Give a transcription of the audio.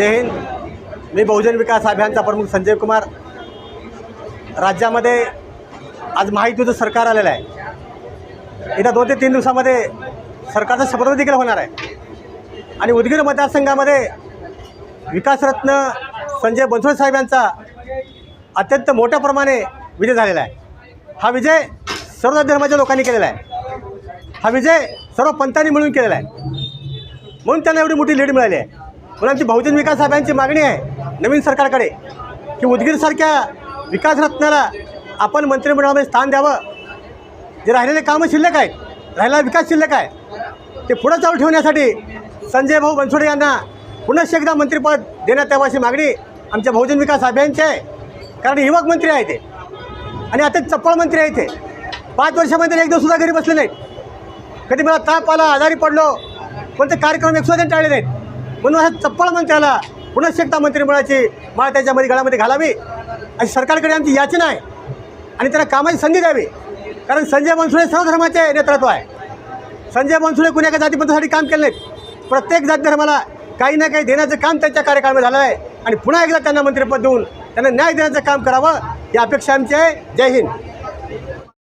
जय हिंद. मी बहुजन विकास अभियानचा प्रमुख संजय कुमार. राज्यामध्ये आज महायुतीचं सरकार आलेलं आहे. येत्या दोन ते तीन दिवसामध्ये सरकारचा शपथ देखील होणार आहे. आणि उदगीर मतदारसंघामध्ये विकासरत्न संजय बनसोड साहेब यांचा अत्यंत मोठ्या प्रमाणे विजय झालेला आहे. हा विजय सर्व धर्माच्या लोकांनी केलेला आहे. हा विजय सर्व पंथांनी मिळून केलेला आहे. म्हणून त्यांना एवढी मोठी लीड मिळाली आहे. मुलांची बहुजन विकास साहेबांची मागणी आहे नवीन सरकारकडे की उदगीरसारख्या विकासरत्नाला आपण मंत्रिमंडळामध्ये स्थान द्यावं. जे राहिलेले कामं शिल्लक आहेत राहिलेला विकास शिल्लक आहे ते पुढं चालू ठेवण्यासाठी संजय भाऊ बनसोडे यांना पुन्हा एकदा मंत्रिपद देण्यात यावं अशी मागणी आमच्या बहुजन विकास साहेबांची आहे. कारण युवक मंत्री आहे ते. आणि आता चप्पळ मंत्री आहे ते पाच वर्षामध्ये एक दिवस सुद्धा घरी बसले नाहीत. कधी मला ताप आला आजारी पडलो कोणते कार्यक्रम एकसुद्धा टाळले नाहीत. म्हणून असं चप्पळ मंत्र्याला पुन्हा शेकता मंत्रिमंडळाची मला त्याच्यामध्ये गळामध्ये घालावी. अशी सरकारकडे आमची याचना आहे आणि त्यांना कामाची संधी द्यावी. कारण संजय बनसोडे सर्व धर्माचे नेतृत्व आहे. संजय बनसोडे कुण्या एका जातीपंथासाठी काम केलं नाहीत. प्रत्येक जात धर्माला काही ना काही देण्याचं काम त्यांच्या कार्यकाळामध्ये झालं आहे. आणि पुन्हा एकदा त्यांना मंत्रिपद देऊन त्यांना न्याय देण्याचं काम करावं ही अपेक्षा आमची आहे. जय हिंद.